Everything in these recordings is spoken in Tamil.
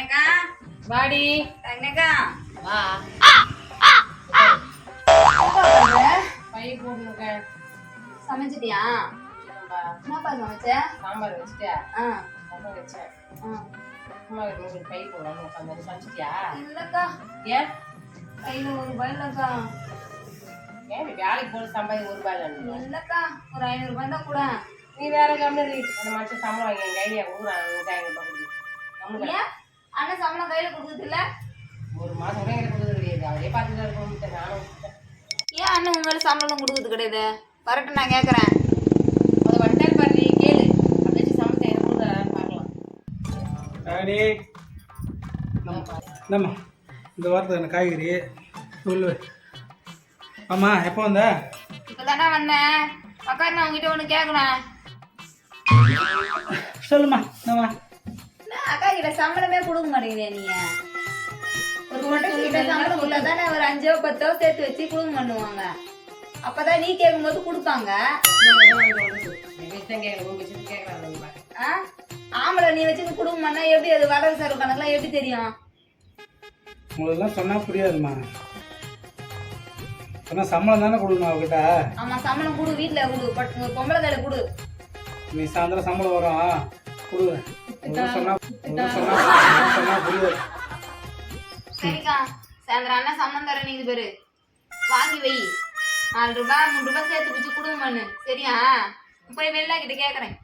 ரங்கனக்கா வாடி. ரங்கனக்கா வா. பை போட்டுருக்க சமைச்சிட்டியா? என்னப்பா சமைச்ச? சாம்பார் வச்சுட்டியா ஆ. ரசம் வச்சேன். அம்மா வீட்டுக்கு பை போடாம உட்காந்து சமைச்சிட்டியா? இல்லக்கா. ஏன்? கையில ஒரு ரூபாய் இல்லக்கா. ஏன் வேலைக்கு போட்டு சம்பாதி ஒரு ரூபாய்? இல்லக்கா. ஒரு ஐநூறு ரூபாய் தான் கூட. நீ வேற கம்பெனி அந்த மனுஷன் சம்பளம் வாங்கி ஊறான் நூற்றி ஐநூறு ரூபாய் அண்ணன் சம்பளம் கையில கொடுக்குறது இல்ல ஒரு மாதம் கூட எனக்கு கொடுத்தது கிடையாது. அவரே பார்த்துட்டு இருக்கோம் நானும். ஏன் அண்ணன் உங்க மேல சம்பளம் கொடுக்குறது கிடையாது? கரெக்ட் நான் கேக்குறேன். அது வந்துட்டாரு பாரு நீ கேளு எனக்கு கொடுக்குறாரு பார்க்கலாம். டாடி என்னம்மா இந்த வாரத்தில் எனக்கு காய்கறி? சொல்லு ஆமாம் எப்போ வந்த? இப்பதானே வந்தேன். அக்கா நான் உங்ககிட்ட ஒண்ணு கேக்குறேன். சொல்லுமா அக்கா கிட்ட சம்பளமே கொடுக்க மாட்டேங்கிறீங்க நீங்க. ஒரு மட்டும் கிட்ட சம்பளம் கொடுத்தா தானே ஒரு அஞ்சோ பத்தோ சேர்த்து வச்சு கொடுக்க பண்ணுவாங்க. அப்பதான் நீ கேட்கும்போது கொடுப்பாங்க? ஆம்பளை நீ வச்சு கொடுக்க மாட்டா எப்படி அது வரவு செலவு கணக்குலாம் எப்படி தெரியும்? உங்களுக்கெல்லாம் சொன்னால் புரியாதும்மா. சொன்னால் சம்பளம் தானே கொடுக்கணும் அவகிட்ட ஆமா சம்பளம் கொடு வீட்டுல கொடு பட் பொம்பளை கையில கொடு. நீ சாயந்தரம் சம்பளம் வரும். கொடு. சரிக்கா சாயந்தரம் அண்ணன் சம்பளம் தர நீங்க பேரு. வாங்கி வை. நாலு ரூபாய் மூணு ரூபாய் சேர்த்து வச்சு கொடுங்க மண்ணு. சரியா? போய் வெளில கிட்ட கேக்குறேன்?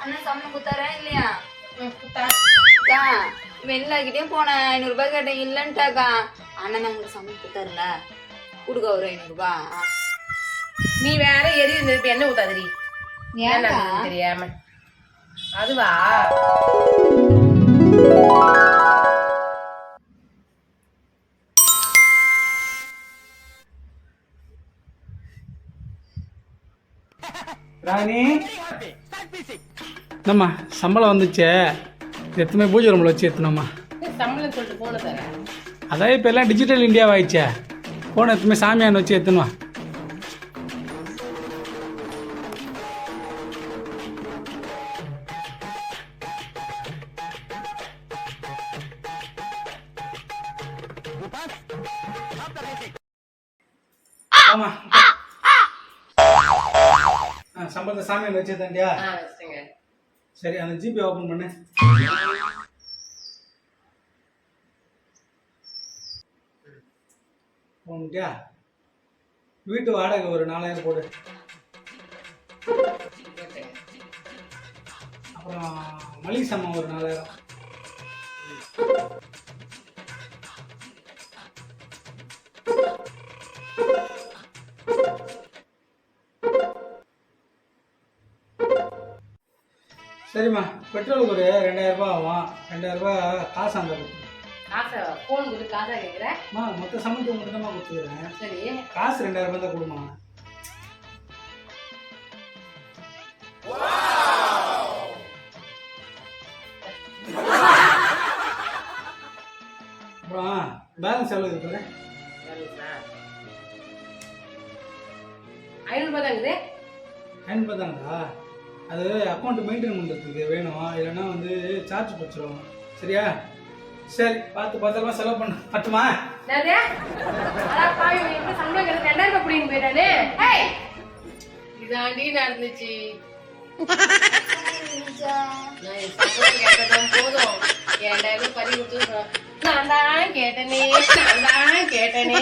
அண்ணன் சம்பளம் கொடுத்தாரா இல்லையா? வெளிலகிட்டே போனேன். ஐநூறு ரூபாய் கேட்டேன். இல்லன்ட்டாக்கா. அண்ணன் உங்களுக்கு சம்பளம் கொடுத்தாருல கொடுக்க ஒரு ஐநூறு ரூபாய் நீ வேற எரி நெருப்பு என்ன? என்ன தெரியாம. அதுவா? ராணி? என்னம்மா சம்பளம் வந்துச்சே. எத்தனை பூஜை ரூமில் வச்சு எத்தனம்மா? சம்பளம் சொல்லிட்டு போன தர அதான் இப்போ எல்லாம் டிஜிட்டல் இந்தியாவாயிடுச்சே போன எத்தனை சாமியான் வச்சு எத்தனுவா ஆமா ஆ, சம்பளத்தை சாமியான் வச்சு தண்டியா ஆ வச்சுங்க சரி அந்த ஜிபே ஓபன் பண்ணு போன்ட்டியா வீட்டு வாடகை ஒரு நாலாயிரம் போடு. அப்புறம் மளிகை சாமான் ஒரு நாலாயிரம். சரிம்மா பெட்ரோலுக்கு ஒரு ரெண்டாயிரரூபா ஆகும். ரெண்டாயிரரூபா காசு அந்த காசை ஃபோன் கொடுத்து காசா கேட்குற அம்மா மொத்த மட்டும் தான் கொடுத்துக்கிறேன் சரி. காசு ரெண்டாயிரம் ரூபாய் தான் கொடுமா அப்புறம் பேலன்ஸ் எவ்வளோ இருக்குது ஐநூறுபா தான் இருக்குது. ஐநூறுபா தானடா அது அக்கௌண்ட் மெயின்டைன் பண்ணுறதுக்கு வேணும். இல்லைன்னா வந்து சார்ஜ் பிடிச்சிரும் சரியா? சரி பார்த்து பத்திரமா செலவு பண்ண. பட்டுமா? ரெண்டாயிரம் ரூபாய் போயிட்டானே? ஏய்! இதாண்டி நடந்துச்சு. போதும். ரெண்டாயிரம் ரூபாய் பறி கொடுத்து நான் தான் கேட்டனே. நான் தான் கேட்டனே.